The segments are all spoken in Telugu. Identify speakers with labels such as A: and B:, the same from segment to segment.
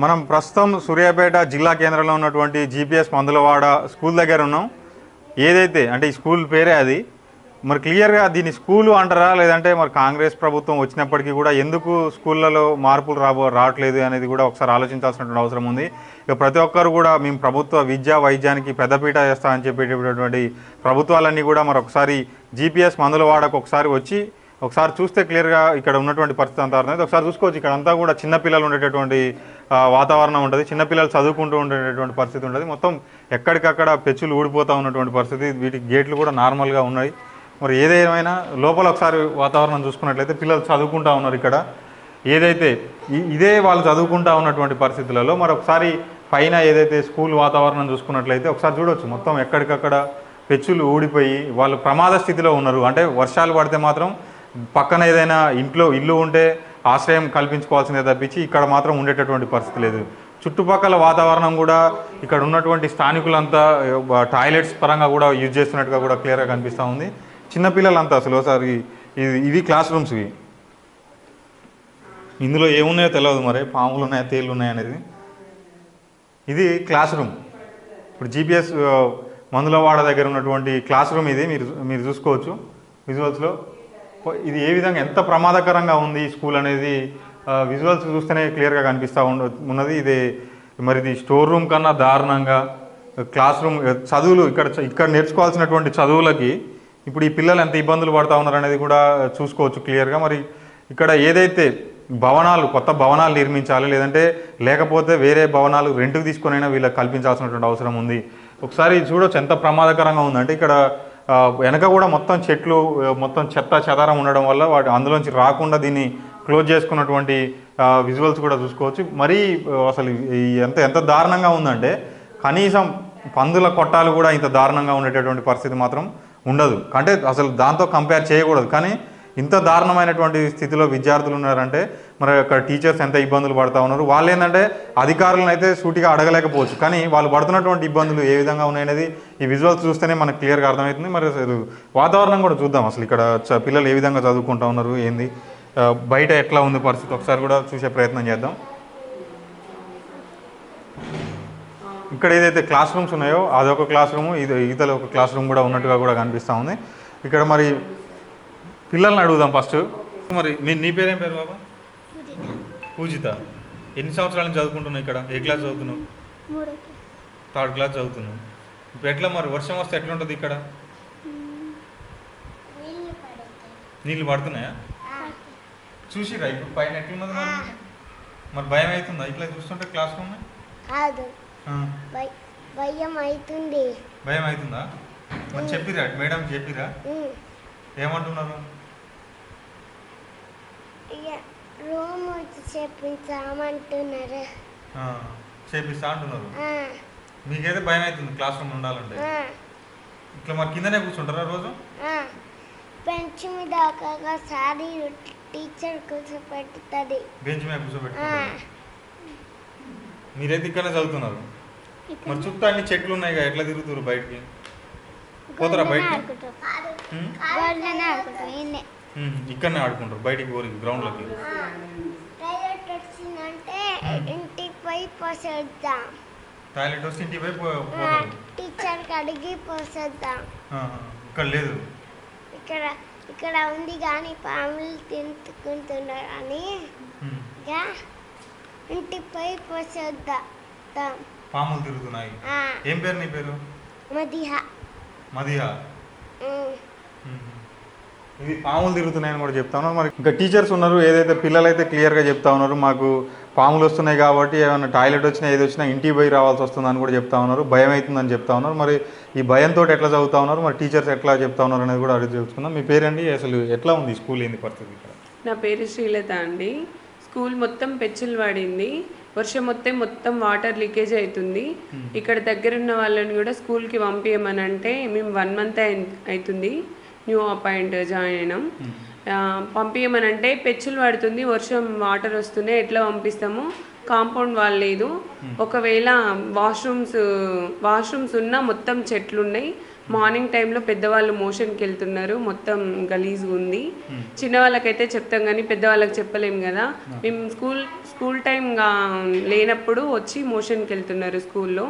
A: మనం ప్రస్తుతం సూర్యాపేట జిల్లా కేంద్రంలో ఉన్నటువంటి జీపీఎస్ మందులవాడ స్కూల్ దగ్గర ఉన్నాం. ఏదైతే అంటే ఈ స్కూల్ పేరే అది మరి క్లియర్గా దీన్ని స్కూలు అంటారా? లేదంటే మరి కాంగ్రెస్ ప్రభుత్వం వచ్చినప్పటికీ కూడా ఎందుకు స్కూళ్ళలో మార్పులు రాబో రావట్లేదు అనేది కూడా ఒకసారి ఆలోచించాల్సినటువంటి అవసరం ఉంది. ఇక ప్రతి ఒక్కరు కూడా మేము ప్రభుత్వ విద్యా వైద్యానికి పెద్దపీట వేస్తామని చెప్పేటటువంటి ప్రభుత్వాలన్నీ కూడా మరి ఒకసారి జీపీఎస్ మందులవాడకు ఒకసారి వచ్చి ఒకసారి చూస్తే క్లియర్గా ఇక్కడ ఉన్నటువంటి పరిస్థితి అంతా అర్థమైంది. ఒకసారి చూసుకోవచ్చు ఇక్కడ అంతా కూడా చిన్నపిల్లలు ఉండేటటువంటి వాతావరణం ఉంటుంది. చిన్నపిల్లలు చదువుకుంటూ ఉండేటటువంటి పరిస్థితి ఉంటుంది. మొత్తం ఎక్కడికక్కడ పెచ్చులు ఊడిపోతూ ఉన్నటువంటి పరిస్థితి. వీటికి గేట్లు కూడా నార్మల్గా ఉన్నాయి. మరి ఏదేమైనా లోపల ఒకసారి వాతావరణం చూసుకున్నట్లయితే పిల్లలు చదువుకుంటా ఉన్నారు ఇక్కడ. ఏదైతే ఇదే వాళ్ళు చదువుకుంటూ ఉన్నటువంటి పరిస్థితులలో మరి ఒకసారి పైన ఏదైతే స్కూల్ వాతావరణం చూసుకున్నట్లయితే ఒకసారి చూడవచ్చు మొత్తం ఎక్కడికక్కడ పెచ్చులు ఊడిపోయి వాళ్ళు ప్రమాద స్థితిలో ఉన్నారు. అంటే వర్షాలు పడితే మాత్రం పక్కన ఏదైనా ఇంట్లో ఇల్లు ఉంటే ఆశ్రయం కల్పించుకోవాల్సిందే తప్పించి ఇక్కడ మాత్రం ఉండేటటువంటి పరిస్థితి లేదు. చుట్టుపక్కల వాతావరణం కూడా ఇక్కడ ఉన్నటువంటి స్థానికులంతా టాయిలెట్స్ పరంగా కూడా యూజ్ చేస్తున్నట్టుగా కూడా క్లియర్గా కనిపిస్తూ ఉంది. చిన్నపిల్లలంతా అసలు ఒకసారి ఇది ఇవి క్లాస్ రూమ్స్ ఇవి. ఇందులో ఏమున్నాయో తెలియదు మరి పాములు ఉన్నాయా తేళ్ళు ఉన్నాయా అనేది. ఇది క్లాస్ రూమ్. ఇప్పుడు జీపీఎస్ మందులవాడ దగ్గర ఉన్నటువంటి క్లాస్ రూమ్ ఇది మీరు మీరు చూసుకోవచ్చు విజువల్స్లో. ఇది ఏ విధంగా ఎంత ప్రమాదకరంగా ఉంది ఈ స్కూల్ అనేది? విజువల్స్ చూస్తేనే క్లియర్గా కనిపిస్తూ ఉండ ఉన్నది. ఇది మరి ఇది స్టోర్ రూమ్ కన్నా దారుణంగా క్లాస్ రూమ్ చదువులు ఇక్కడ ఇక్కడ నేర్చుకోవాల్సినటువంటి చదువులకి ఇప్పుడు ఈ పిల్లలు ఎంత ఇబ్బందులు పడుతూ ఉన్నారు అనేది కూడా చూసుకోవచ్చు క్లియర్గా. మరి ఇక్కడ ఏదైతే భవనాలు కొత్త భవనాలు నిర్మించాలి లేదంటే లేకపోతే వేరే భవనాలు రెంట్కి తీసుకొనైనా వీళ్ళకి కల్పించాల్సినటువంటి అవసరం ఉంది. ఒకసారి చూడొచ్చు ఎంత ప్రమాదకరంగా ఉందంటే ఇక్కడ వెనక కూడా మొత్తం చెట్లు మొత్తం చెత్త చెదారం ఉండడం వల్ల వాటి అందులోంచి రాకుండా దీన్ని క్లోజ్ చేసుకున్నటువంటి విజువల్స్ కూడా చూసుకోవచ్చు. మరీ అసలు ఈ ఎంత ఎంత దారుణంగా ఉందంటే కనీసం పందుల కొట్టాలు కూడా ఇంత దారుణంగా ఉండేటటువంటి పరిస్థితి మాత్రం ఉండదు. అంటే అసలు దాంతో కంపేర్ చేయకూడదు. కానీ ఇంత దారుణమైనటువంటి స్థితిలో విద్యార్థులు ఉన్నారంటే మరి అక్కడ టీచర్స్ ఎంత ఇబ్బందులు పడతా ఉన్నారు? వాళ్ళు ఏంటంటే అధికారులను అయితే సూటిగా అడగలేకపోవచ్చు. కానీ వాళ్ళు పడుతున్నటువంటి ఇబ్బందులు ఏ విధంగా ఉన్నాయనేది ఈ విజువల్స్ చూస్తేనే మనకు క్లియర్గా అర్థమవుతుంది. మరి అసలు వాతావరణం కూడా చూద్దాం. అసలు ఇక్కడ చ- పిల్లలు ఏ విధంగా చదువుకుంటా ఉన్నారు ఏంది? బయట ఎట్లా ఉంది పరిస్థితి? ఒకసారి కూడా చూసే ప్రయత్నం చేద్దాం. ఇక్కడ ఏదైతే క్లాస్ రూమ్స్ ఉన్నాయో అదొక క్లాస్ రూమ్ ఇది ఈతలో ఒక క్లాస్ రూమ్ కూడా ఉన్నట్టుగా కూడా కనిపిస్తూ ఉంది. ఇక్కడ మరి పిల్లల్ని అడుగుదాం ఫస్ట్. మరి మీ నీ పేరేం పేరు బాబా? పూజిత. ఎన్ని సంవత్సరాల నుంచి చదువుకుంటున్నావు ఇక్కడ? ఏ క్లాస్ చదువుతున్నావు? థర్డ్ క్లాస్ చదువుతున్నావు. ఇప్పుడు ఎట్లా మరి? వర్షం వస్తే ఎట్లా ఉంటుంది ఇక్కడ
B: నీళ్ళు
A: పడుతున్నాయా? చూసిరా ఇప్పుడు పైన ఎట్లున్నది మరి? మరి భయం అవుతుందా? ఇట్లా చూస్తుంటే క్లాస్ రూమ్
B: భయ- అవుతుంది.
A: భయం అవుతుందా? మరి చెప్పిరా మేడం చెప్పిరా. ఏమంటున్నారు?
B: రూమ్
A: ఆ, చేపిస్తా అంటున్నారు. మీకైతే భయం అవుతుంది క్లాస్ రూమ్ ఉండాలంటే. ఇట్లా మరి కిందనే కూర్చుంటారా రోజు.
B: బెంచ్ మీద ఒక్కొక్కసారి టీచర్ కూర్చోపెట్టుతుంది
A: బెంచ్ మీద
B: ఆ.
A: కూర్చోబెట్టుకుంటారు మీరైతే ఇక్కడనే చదువుతున్నారు. మరి చుట్టూ అన్ని చెట్లు ఉన్నాయి కదా ఎట్లా తిరుగుతారు బయటికి? పోతారా బయటికి? ఇక్కడనే ఆడుకుంటారు బయటికి పోరు గ్రౌండ్లోకి.
B: టాయిలెట్ వచ్చిందంటే ఇంటికి పోయి పోసేద్దాం.
A: టాయిలెట్ వస్తే ఇంటికి పోయి పోతారు.
B: టీచర్కి అడిగి పోసేద్దాం.
A: ఇక్కడ లేదు.
B: ఇక్కడ ఇక్కడ ఉంది కానీ పాములు తింటుకుంటున్నారు అని ఇక ఇంటికి పోయి పోసేద్దాం.
A: పాములు తిరుగుతున్నాయి. ఏం పేరు నీ పేరు?
B: మదిహ.
A: మదియా ఇది పాములు తిరుగుతున్నాయని కూడా చెప్తా ఉన్నారు. మరి ఇంకా టీచర్స్ ఉన్నారు ఏదైతే పిల్లలు అయితే క్లియర్గా చెప్తా ఉన్నారు మాకు పాములు వస్తున్నాయి కాబట్టి ఏమైనా టాయిలెట్ వచ్చినా ఏది వచ్చినా ఇంటికి పోయి రావాల్సి వస్తుందని కూడా చెప్తా ఉన్నారు. భయం అవుతుందని చెప్తా ఉన్నారు. మరి ఈ భయంతో ఎట్లా చదువుతా ఉన్నారు? మరి టీచర్స్ ఎట్లా చెప్తా ఉన్నారు అనేది కూడా అడిగి తెలుసుకుందాం. మీ పేరండి? అసలు ఎట్లా ఉంది? స్కూల్ ఏంది పరిస్థితి ఇక్కడ?
C: నా పేరు శ్రీలత అండి. స్కూల్ మొత్తం పెచ్చులు పడింది వర్షం మొత్తం మొత్తం వాటర్ లీకేజ్ అవుతుంది ఇక్కడ దగ్గర ఉన్న వాళ్ళని కూడా స్కూల్కి పంపించమని అంటే మేము వన్ మంత్ అవుతుంది న్యూ అపాయింట్ జాయిన్ అయినాం. పంపించమనంటే పెచ్చులు పడుతుంది వర్షం వాటర్ వస్తున్నాయి ఎట్లా పంపిస్తాము? కాంపౌండ్ వాల్ లేదు. ఒకవేళ వాష్రూమ్స్ వాష్రూమ్స్ ఉన్నా మొత్తం చెట్లు ఉన్నాయి మార్నింగ్ టైంలో పెద్దవాళ్ళు మోషన్కి వెళ్తున్నారు మొత్తం గలీజ్గా ఉంది. చిన్నవాళ్ళకైతే చెప్తాం కానీ పెద్దవాళ్ళకి చెప్పలేం కదా. మేము స్కూల్ స్కూల్ టైం లేనప్పుడు వచ్చి మోషన్కి వెళ్తున్నారు స్కూల్లో.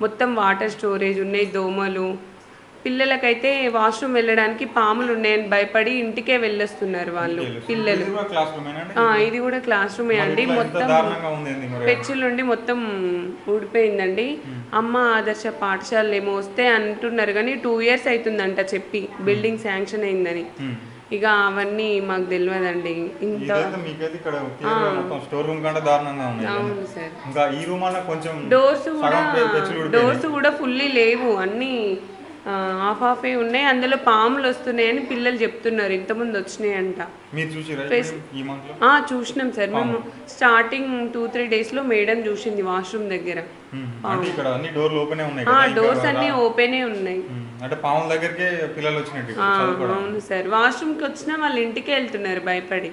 C: మొత్తం వాటర్ స్టోరేజ్ ఉన్నాయి దోమలు పిల్లలకైతే వాష్రూమ్ వెళ్ళడానికి పాములు ఉన్నాయని భయపడి ఇంటికే వెళ్ళొస్తున్నారు వాళ్ళు పిల్లలు.
A: ఇది కూడా క్లాస్
C: రూమే అండి? మొత్తం పెచ్చులుండి మొత్తం ఊడిపోయిందండి. అమ్మ ఆదర్శ పాఠశాలలు ఏమో వస్తే అంటున్నారు కానీ టూ ఇయర్స్ అవుతుందంట చెప్పి బిల్డింగ్ శాంక్షన్ అయిందని. ఇక అవన్నీ మాకు తెలియదండి ఇంత అవును సార్. డోర్స్ కూడా. డోర్స్ కూడా ఫుల్లీ లేవు. అన్నీ ఆఫ్ ఆఫే ఉన్నాయి. అందులో పాములు వస్తున్నాయని పిల్లలు చెప్తున్నారు. ఇంతకుముందు వచ్చినాయంట. చూసినాం సార్. మేము స్టార్టింగ్ టూ త్రీ డేస్లో మేడం చూసింది వాష్రూమ్ దగ్గర. డోర్స్ అన్ని ఓపెనే ఉన్నాయి.
A: ఉమ్. అంటే పాముల దగ్గరికే పిల్లలు వచ్చినట్టు
C: ఆ,
A: చదువుకోవడం
C: అవును సార్. వాష్రూమ్కి వచ్చినా వాళ్ళ ఇంటికే వెళ్తున్నారు భయపడి.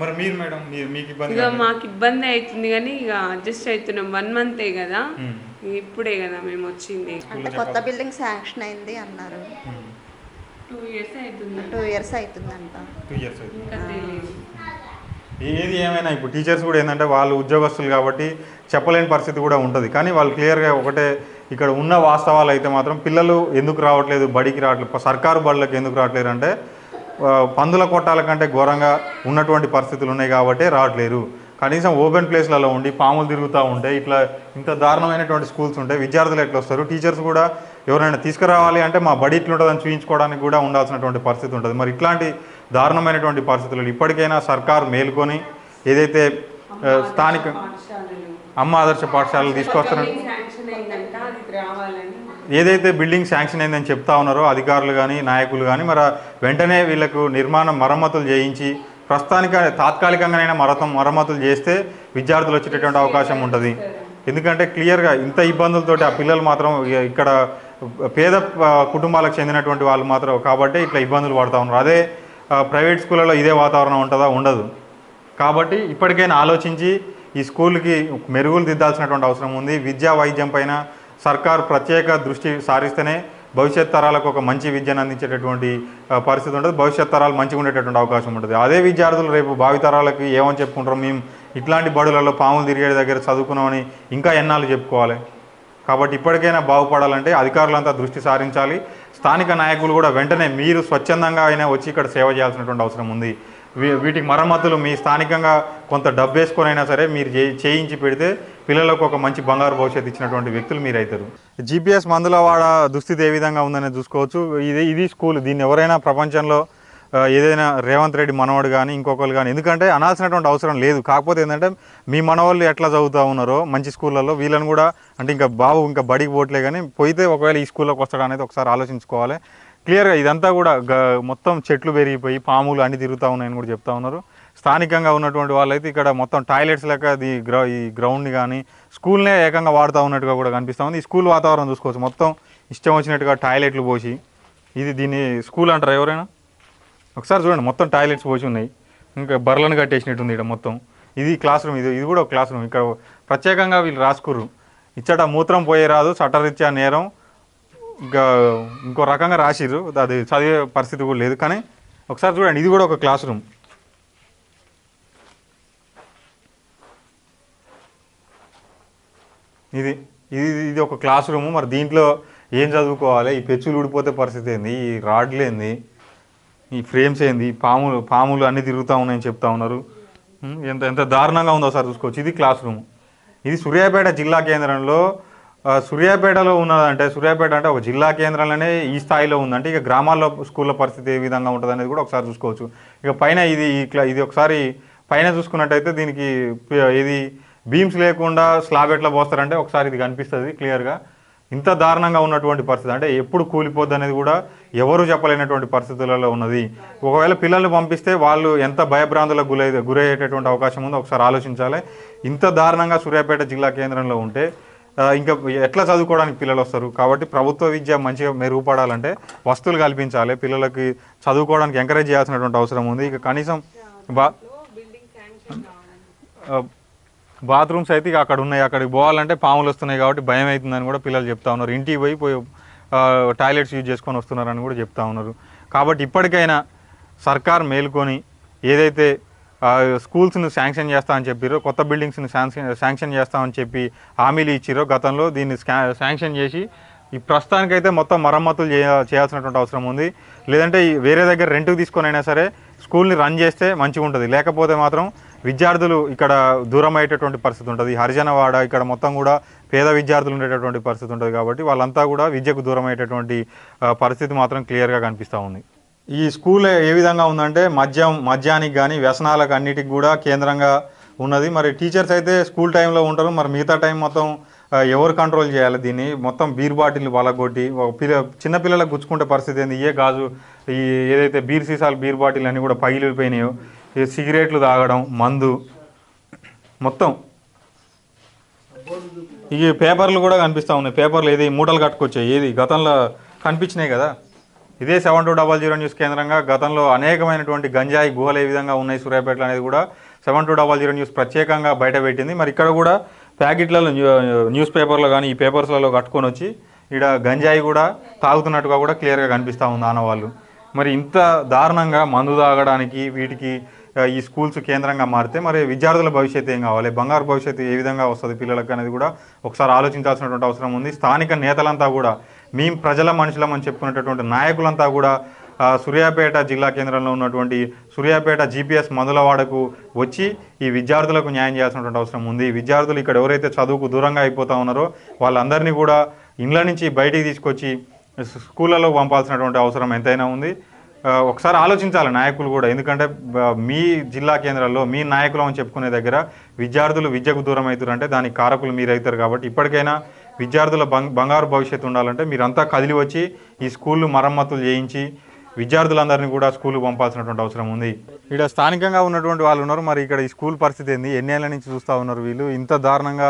A: మరి మీరు మేడం మీరు మీకు ఇబ్బంది
C: ఇక మాకు ఇబ్బంది అవుతుంది కానీ ఇక అడ్జస్ట్ అవుతున్నాం. వన్ మంతే కదా. ఇప్పుడే కదా మేము వచ్చింది.
D: అంటే కొత్త బిల్డింగ్ శాంక్షన్ అయింది అన్నారు.
C: టూ ఇయర్స్ అవుతుంది
D: టూ ఇయర్స్ అవుతుందంట.
A: టూ ఇయర్స్ ఏది ఏమైనా ఇప్పుడు టీచర్స్ కూడా ఏంటంటే వాళ్ళు ఉద్యోగస్తులు కాబట్టి చెప్పలేని పరిస్థితి కూడా ఉంటుంది. కానీ వాళ్ళు క్లియర్గా ఒకటే ఇక్కడ ఉన్న వాస్తవాలు అయితే మాత్రం పిల్లలు ఎందుకు రావట్లేదు బడికి రావట్లేదు సర్కారు బడులకు ఎందుకు రావట్లేదు అంటే పందుల కొట్టాల కంటే ఘోరంగా ఉన్నటువంటి పరిస్థితులు ఉన్నాయి కాబట్టి రావట్లేరు. కనీసం ఓపెన్ ప్లేస్లలో ఉండి పాములు తిరుగుతూ ఉంటే ఇట్లా ఇంత దారుణమైనటువంటి స్కూల్స్ ఉంటాయి విద్యార్థులు ఎట్లా వస్తారు? టీచర్స్ కూడా ఎవరైనా తీసుకురావాలి అంటే మా బడి ఇట్లుంటుందని చూపించుకోవడానికి కూడా ఉండాల్సినటువంటి పరిస్థితి ఉంటుంది. మరి ఇట్లాంటి దారుణమైనటువంటి పరిస్థితులు ఇప్పటికైనా సర్కారు మేల్కొని ఏదైతే స్థానిక అమ్మ ఆదర్శ పాఠశాలలు తీసుకొస్తున్నారు ఏదైతే బిల్డింగ్ శాంక్షన్ అయిందని చెప్తా ఉన్నారో అధికారులు కానీ నాయకులు కానీ మరి వెంటనే వీళ్ళకు నిర్మాణం మరమ్మతులు చేయించి ప్రస్తుతానికి తాత్కాలికంగానైనా మరతం మరమ్మతులు చేస్తే విద్యార్థులు వచ్చేటటువంటి అవకాశం ఉంటుంది. ఎందుకంటే క్లియర్గా ఇంత ఇబ్బందులతోటి ఆ పిల్లలు మాత్రం ఇక్కడ పేద కుటుంబాలకు చెందినటువంటి వాళ్ళు మాత్రం కాబట్టి ఇట్లా ఇబ్బందులు పడతా ఉన్నారు. అదే ప్రైవేట్ స్కూళ్ళలో ఇదే వాతావరణం ఉంటుందా? ఉండదు. కాబట్టి ఇప్పటికైనా ఆలోచించి ఈ స్కూల్కి మెరుగులు దిద్దాల్సినటువంటి అవసరం ఉంది. విద్యా వైద్యం పైన సర్కార్ ప్రత్యేక దృష్టి సారిస్తేనే భవిష్యత్ తరాలకు ఒక మంచి విద్యను అందించేటటువంటి పరిస్థితి ఉంటుంది. భవిష్యత్ తరాలు మంచిగా ఉండేటటువంటి అవకాశం ఉంటుంది. అదే విద్యార్థులు రేపు భావితరాలకు ఏమని చెప్పుకుంటారు మేము ఇట్లాంటి బడులలో పాములు తిరిగే దగ్గర చదువుకున్నామని ఇంకా ఎన్నాళ్ళు చెప్పుకోవాలి. కాబట్టి ఇప్పటికైనా బాగుపడాలంటే అధికారులంతా దృష్టి సారించాలి. స్థానిక నాయకులు కూడా వెంటనే మీరు స్వచ్ఛందంగా అయినా వచ్చి ఇక్కడ సేవ చేయాల్సినటువంటి అవసరం ఉంది. వీటికి మరమ్మతులు మీ స్థానికంగా కొంత డబ్బు వేసుకొని అయినా సరే మీరు చేయించి పెడితే పిల్లలకు ఒక మంచి బంగారు భవిష్యత్తు ఇచ్చినటువంటి వ్యక్తులు మీరు అవుతారు జీపీఎస్ మందులవాడ దుస్థితి ఏ విధంగా ఉందని చూసుకోవచ్చు. ఇది ఇది స్కూల్. దీన్ని ఎవరైనా ప్రపంచంలో ఏదైనా రేవంత్ రెడ్డి మనవాడు కానీ ఇంకొకరు కానీ ఎందుకంటే అనాల్సినటువంటి అవసరం లేదు. కాకపోతే ఏంటంటే మీ మనవాళ్ళు ఎట్లా చదువుతూ ఉన్నారో మంచి స్కూళ్ళల్లో వీళ్ళని కూడా అంటే ఇంకా బాబు ఇంకా బడికి పోవట్లే కానీ పోయితే ఒకవేళ ఈ స్కూల్లోకి వస్తాడు అనేది ఒకసారి ఆలోచించుకోవాలి. క్లియర్గా ఇదంతా కూడా గ- మొత్తం చెట్లు పెరిగిపోయి పాములు అన్ని తిరుగుతూ ఉన్నాయని కూడా చెప్తా ఉన్నారు. స్థానికంగా ఉన్నటువంటి వాళ్ళైతే ఇక్కడ మొత్తం టాయిలెట్స్ లెక్క ఈ గ్రౌ ఈ గ్రౌండ్ని కానీ స్కూల్నే ఏకంగా వాడుతూ ఉన్నట్టుగా కూడా కనిపిస్తూ ఉంది. ఈ స్కూల్ వాతావరణం చూసుకోవచ్చు. మొత్తం ఇష్టం వచ్చినట్టుగా టాయిలెట్లు పోసి ఇది దీన్ని స్కూల్ అంటారు ఎవరైనా? ఒకసారి చూడండి మొత్తం టాయిలెట్స్ పోసి ఉన్నాయి. ఇంకా బర్లను కట్టేసినట్టుంది ఇక్కడ మొత్తం. ఇది క్లాస్ రూమ్ ఇది ఇది కూడా ఒక క్లాస్ రూమ్. ఇక్కడ ప్రత్యేకంగా వీళ్ళు రాసుకుర్రు. ఇచ్చట మూత్రం పోయే రాదు చట్టరీత్యా నేరం. ఇంకా ఇంకో రకంగా రాసిర్రు. అది చదివే పరిస్థితి కూడా లేదు. కానీ ఒకసారి చూడండి ఇది కూడా ఒక క్లాస్ రూమ్. ఇది ఇది ఇది ఒక క్లాస్ రూమ్. మరి దీంట్లో ఏం చదువుకోవాలి? ఈ పెచ్చులు ఊడిపోతే పరిస్థితి ఏంది? ఈ రాడ్లు ఏంది? ఈ ఫ్రేమ్స్ ఏంది? పాములు పాములు అన్నీ తిరుగుతూ ఉన్నాయని చెప్తా ఉన్నారు. ఎంత ఎంత దారుణంగా ఉందో సార్ చూసుకోవచ్చు. ఇది క్లాస్ రూమ్. ఇది సూర్యాపేట జిల్లా కేంద్రంలో సూర్యాపేటలో ఉన్నదంటే సూర్యాపేట అంటే ఒక జిల్లా కేంద్రంలోనే ఈ స్థాయిలో ఉందంటే ఇక గ్రామాల్లో స్కూళ్ళ పరిస్థితి ఏ విధంగా ఉంటుంది అనేది కూడా ఒకసారి చూసుకోవచ్చు. ఇక పైన ఇది ఇది ఒకసారి పైన చూసుకున్నట్టయితే దీనికి ఇది బీమ్స్ లేకుండా స్లాబ్ ఎట్లా పోస్తారంటే ఒకసారి ఇది కనిపిస్తుంది క్లియర్గా. ఇంత దారుణంగా ఉన్నటువంటి పరిస్థితి అంటే ఎప్పుడు కూలిపోద్ది అనేది కూడా ఎవరు చెప్పలేనటువంటి పరిస్థితులలో ఉన్నది. ఒకవేళ పిల్లల్ని పంపిస్తే వాళ్ళు ఎంత భయభ్రాంతులకు గురై గురయ్యేటటువంటి అవకాశం ఉందో ఒకసారి ఆలోచించాలి. ఇంత దారుణంగా సూర్యాపేట జిల్లా కేంద్రంలో ఉంటే ఇంకా ఎట్లా చదువుకోవడానికి పిల్లలు వస్తారు? కాబట్టి ప్రభుత్వ విద్య మంచిగా మెరుగుపడాలంటే వస్తువులు కల్పించాలి. పిల్లలకి చదువుకోవడానికి ఎంకరేజ్ చేయాల్సినటువంటి అవసరం ఉంది. ఇక కనీసం బా బాత్రూమ్స్ అయితే ఇక అక్కడ ఉన్నాయి. అక్కడికి పోవాలంటే పాములు వస్తున్నాయి కాబట్టి భయం అవుతుందని కూడా పిల్లలు చెప్తా ఉన్నారు. ఇంటికి పోయి పోయి టాయిలెట్స్ యూజ్ చేసుకొని వస్తున్నారని కూడా చెప్తా ఉన్నారు. కాబట్టి ఇప్పటికైనా సర్కార్ మేల్కొని ఏదైతే స్కూల్స్ను శాంక్షన్ చేస్తా అని కొత్త బిల్డింగ్స్ను శాంక్షన్ శాంక్షన్ చేస్తామని చెప్పి హామీలు ఇచ్చారు గతంలో. దీన్ని స్కా- శాంక్షన్ చేసి ఈ ప్రస్తుతానికైతే మొత్తం మరమ్మతులు చేయ చేయాల్సినటువంటి అవసరం ఉంది. లేదంటే వేరే దగ్గర రెంట్కి తీసుకొని అయినా సరే స్కూల్ని రన్ చేస్తే మంచిగా ఉంటుంది. లేకపోతే మాత్రం విద్యార్థులు ఇక్కడ దూరం అయ్యేటటువంటి పరిస్థితి ఉంటుంది. హరిజనవాడ ఇక్కడ మొత్తం కూడా పేద విద్యార్థులు ఉండేటటువంటి పరిస్థితి ఉంటుంది కాబట్టి వాళ్ళంతా కూడా విద్యకు దూరం అయ్యేటటువంటి పరిస్థితి మాత్రం క్లియర్గా కనిపిస్తూ ఉంది. ఈ స్కూల్ ఏ విధంగా ఉందంటే మద్యం మద్యానికి కానీ వ్యసనాలకు అన్నిటికి కూడా కేంద్రంగా ఉన్నది. మరి టీచర్స్ అయితే స్కూల్ టైంలో ఉంటారు. మరి మిగతా టైం మొత్తం ఎవరు కంట్రోల్ చేయాలి దీన్ని? మొత్తం బీర్ బాటిల్ వాళ్ళగొట్టి ఒక పిల్ల చిన్నపిల్లలకు గుచ్చుకుంటే పరిస్థితి ఏంది? ఏ గాజు ఈ ఏదైతే బీర్ సీసాలు బీర్ బాటిల్ అన్నీ కూడా పగిలిపోయినాయో ఈ సిగరెట్లు తాగడం మందు మొత్తం. ఈ పేపర్లు కూడా కనిపిస్తూ ఉన్నాయి. పేపర్లు ఏది మూటలు కట్టుకొచ్చాయి. ఏది గతంలో కనిపించినాయి కదా? ఇదే seven two double zero news కేంద్రంగా గతంలో అనేకమైనటువంటి గంజాయి గుహలు ఏ విధంగా ఉన్నాయి సూర్యాపేటలో అనేది కూడా seven two double zero news ప్రత్యేకంగా బయట పెట్టింది. మరి ఇక్కడ కూడా ప్యాకెట్లలో న్యూ- న్యూస్ పేపర్లో కానీ ఈ పేపర్స్లలో కట్టుకొని వచ్చి ఇక్కడ గంజాయి కూడా తాగుతున్నట్టుగా కూడా క్లియర్గా కనిపిస్తూ ఉంది ఆనవాళ్ళు మరి ఇంత దారుణంగా మందు తాగడానికి వీటికి ఈ స్కూల్స్ కేంద్రంగా మారితే మరి విద్యార్థుల భవిష్యత్తు ఏం కావాలి? బంగారు భవిష్యత్తు ఏ విధంగా వస్తుంది పిల్లలకు అనేది కూడా ఒకసారి ఆలోచించాల్సినటువంటి అవసరం ఉంది. స్థానిక నేతలంతా కూడా మేము ప్రజల మనుషులం అని చెప్పుకునేటటువంటి నాయకులంతా కూడా సూర్యాపేట జిల్లా కేంద్రంలో ఉన్నటువంటి సూర్యాపేట జీపీఎస్ మందులవాడకు వచ్చి ఈ విద్యార్థులకు న్యాయం చేయాల్సినటువంటి అవసరం ఉంది. విద్యార్థులు ఇక్కడ ఎవరైతే చదువుకు దూరంగా అయిపోతా ఉన్నారో వాళ్ళందరినీ కూడా ఇండ్ల నుంచి బయటికి తీసుకొచ్చి స్కూళ్ళలో పంపాల్సినటువంటి అవసరం ఎంతైనా ఉంది. ఒకసారి ఆలోచించాలి నాయకులు కూడా. ఎందుకంటే మీ జిల్లా కేంద్రాల్లో మీ నాయకులు అని చెప్పుకునే దగ్గర విద్యార్థులు విద్యకు దూరం అవుతారు అంటే దానికి కారకులు మీరు అవుతారు కాబట్టి ఇప్పటికైనా విద్యార్థుల బంగ్ బంగారు భవిష్యత్తు ఉండాలంటే మీరంతా కదిలి వచ్చి ఈ స్కూళ్ళు మరమ్మతులు చేయించి విద్యార్థులందరినీ కూడా స్కూల్ పంపాల్సినటువంటి అవసరం ఉంది. ఇక్కడ స్థానికంగా ఉన్నటువంటి వాళ్ళు ఉన్నారు. మరి ఇక్కడ ఈ స్కూల్ పరిస్థితి ఏంది? ఎన్ని ఏళ్ళ నుంచి చూస్తూ ఉన్నారు వీళ్ళు? ఇంత దారుణంగా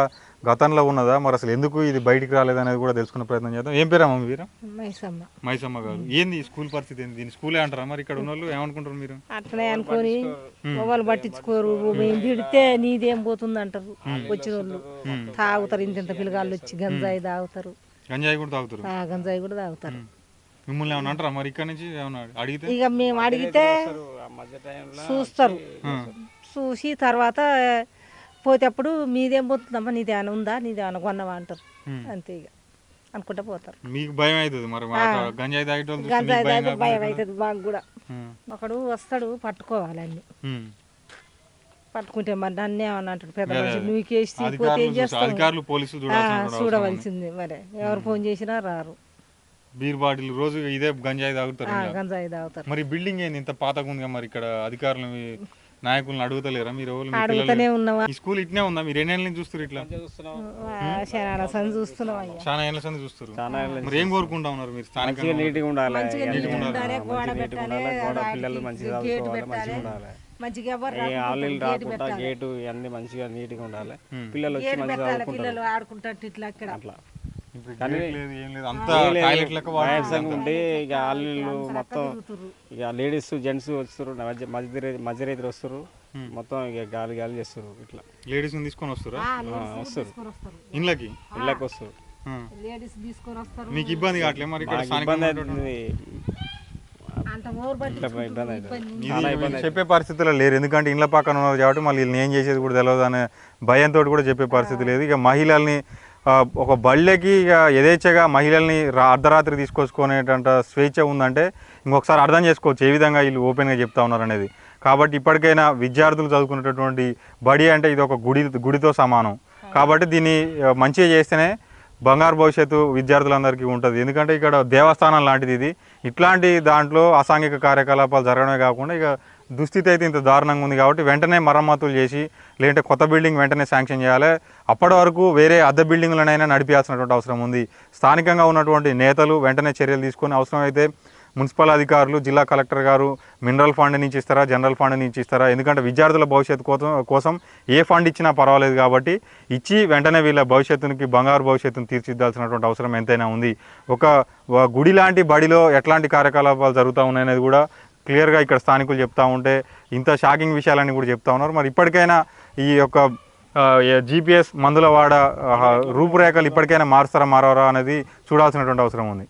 A: గతంలో ఉన్నదా? మరి అసలు ఎందుకు ఇది బయటికి రాలేదనేది కూడా తెలుసుకునే ప్రయత్నం చేద్దాం. ఏం పేరమ్మా మీ వీరా?
E: మైసమ్మ.
A: మైసమ్మ గారు. ఏంది ఈ స్కూల్ పరిస్థితి ఏంది? దీని స్కూలే అంటారా మరి? ఇక్కడ ఉన్న వాళ్ళు ఏమనుకుంటారు మీరు?
E: అట్లనే అనుకొని మొబైల్ పట్టించుకోరు మేము తిడితే నీదేం పోతుంది అంటారు వచ్చిన వాళ్ళు తాగుతారు ఇంత ఇంత పిల్లగాళ్ళు వచ్చి గంజాయి తాగుతారు.
A: గంజాయి కూడా తాగుతారు?
E: ఆ గంజాయి కూడా తాగుతారు.
A: మిమ్మల్ని ఏమన్నా అంటారా మరి? ఇక్కడ నుంచి ఏమన్నా అడిగితే?
E: ఇక మేము అడిగితే చూస్తారు. చూసి తర్వాత పోతేప్పుడు మీదేం పోతుందమ్మా? నీది ఏమైనా ఉందా? నీది ఏమైనా కొన్నావా అంటారు. అంతే ఇక. అనుకుంటా పోతారు.
A: మీకు భయం అవుతుంది మరి గంజాయి తాగేటోళ్ళు
E: గంజాయి తాగితే. భయం అవుతుంది మాకు కూడా. ఒకడు వస్తాడు పట్టుకోవాలన్నీ
A: ఉమ్.
E: పట్టుకుంటే మరి నన్ను ఏమన్నా అంటాడు? పెద్ద మనిషి నువ్వుకేసి పోతే
A: అధికారులు
E: ఏం
A: చూసి-
E: చేస్తావు
A: పోలీసులు ఉంది.
E: చూడవలసింది మరి. ఎవరు ఫోన్ చేసినా రారు.
A: బీర్ బాటిల్ రోజు ఇదే గంజాయి తాగుతారు.
E: గంజాయి తాగుతారు.
A: మరి బిల్డింగ్ ఏంది? ఇంత పాతగా ఉందిగా మరి ఇక్కడ అధికారులు నాయకులను అడుగుతలేరా? మీరు ఎవరు? మీ పిల్లలు
E: అడుగుతూనే ఉన్నావా?
A: ఈ స్కూల్ ఇట్నే ఉందా? మీరు ఎన్ని ఏళ్ళ నుంచి చూస్తారు ఇట్లా?
E: చూస్తున్నాం అయ్యా.
A: చాలా ఏళ్ళ సంది చూస్తారు మరి ఏం కోరుకుంటా ఉన్నారు మీరు స్థానికంగా?
F: నీట్గా ఉండాలి.
E: మంచిగా నీట్గా ఉండాలి, గోడ పెట్టాలి,
F: గోడ
E: దానికి
F: పిల్లలు మంచిగా
E: గేట్
F: చదువుకోవాలి.
E: పెట్టాలి.
F: మంచిగా ఉండాలి.
E: మంచిగా ఎవరు
F: ఏ
E: రాకుండా
F: ఆన్లైన్
E: గేట్
F: రాకుండా
E: పెట్టాలి.
F: గేటు ఇవన్నీ మంచిగా నీట్గా ఉండాలి. పిల్లలు వచ్చి మంచిగా
E: పిల్లలు ఆడుకుంటారు ఇట్లా అక్కడ.
F: అట్లా. ఉండి ఇక ఆళ్ళు మొత్తం ఇక లేడీస్ జెంట్స్ వస్తారు మధ్య మధ్య రైతులు వస్తారు మొత్తం ఇక గాలి గాలి చేస్తారు ఇట్లా.
A: లేడీస్ తీసుకొని వస్తారా
F: వస్తారు
E: తీసుకొని వస్తారు.
A: ఇళ్ళకి?
F: ఇళ్ళకి వస్తారు
A: ఆ.
E: లేడీస్ తీసుకొని వస్తారు.
A: మీకు ఇబ్బంది మరి
F: అవుతుంది.
A: వీళ్ళు చెప్పే పరిస్థితుల్లో లేరు. ఎందుకంటే ఇండ్ల పక్కన ఉన్నారు కాబట్టి మళ్ళీ వీళ్ళని ఏం చేసేది కూడా తెలియదు అనే భయంతో కూడా చెప్పే పరిస్థితి లేదు. ఇక మహిళల్ని ఒక బళ్ళకి ఇక యథేచ్ఛగా మహిళల్ని రా అర్ధరాత్రి తీసుకొచ్చుకునేటంత స్వేచ్ఛ ఉందంటే ఇంకొకసారి అర్థం చేసుకోవచ్చు ఏ విధంగా వీళ్ళు ఓపెన్గా చెప్తా ఉన్నారు అనేది. కాబట్టి ఇప్పటికైనా విద్యార్థులు చదువుకునేటటువంటి బడి అంటే ఇది ఒక గుడి గుడితో సమానం. కాబట్టి దీన్ని మంచిగా చేస్తేనే బంగారు భవిష్యత్తు విద్యార్థులందరికీ ఉంటుంది. ఎందుకంటే ఇక్కడ దేవస్థానం లాంటిది ఇది. ఇట్లాంటి దాంట్లో అసాంఘిక కార్యకలాపాలు జరగడమే కాకుండా ఇక దుస్థితి అయితే ఇంత దారుణంగా ఉంది కాబట్టి వెంటనే మరమ్మతులు చేసి లేదంటే కొత్త బిల్డింగ్ వెంటనే శాంక్షన్ చేయాలి. అప్పటి వరకు వేరే అద్దె బిల్డింగ్లనైనా నడిపించాల్సినటువంటి అవసరం ఉంది. స్థానికంగా ఉన్నటువంటి నేతలు వెంటనే చర్యలు తీసుకొని అవసరమైతే మున్సిపల్ అధికారులు జిల్లా కలెక్టర్ గారు మినరల్ ఫండ్ నుంచి ఇస్తారా జనరల్ ఫండ్ నుంచి ఇస్తారా? ఎందుకంటే విద్యార్థుల భవిష్యత్తు కోసం కోసం ఏ ఫండ్ ఇచ్చినా పర్వాలేదు కాబట్టి ఇచ్చి వెంటనే వీళ్ళ భవిష్యత్తునికి బంగారు భవిష్యత్తును తీర్చిదిద్దాల్సినటువంటి అవసరం ఎంతైనా ఉంది. ఒక గుడి లాంటి బడిలో ఎట్లాంటి కార్యకలాపాలు జరుగుతూ ఉన్నాయనేది కూడా క్లియర్గా ఇక్కడ స్థానికులు చెప్తా ఉంటే ఇంత షాకింగ్ విషయాలన్నీ కూడా చెప్తా ఉన్నారు. మరి ఇప్పటికైనా ఈ యొక్క జీపీఎస్ మందుల వాడ రూపురేఖలు ఇప్పటికైనా మారుస్తారా మారవరా అనేది చూడాల్సినటువంటి అవసరం ఉంది.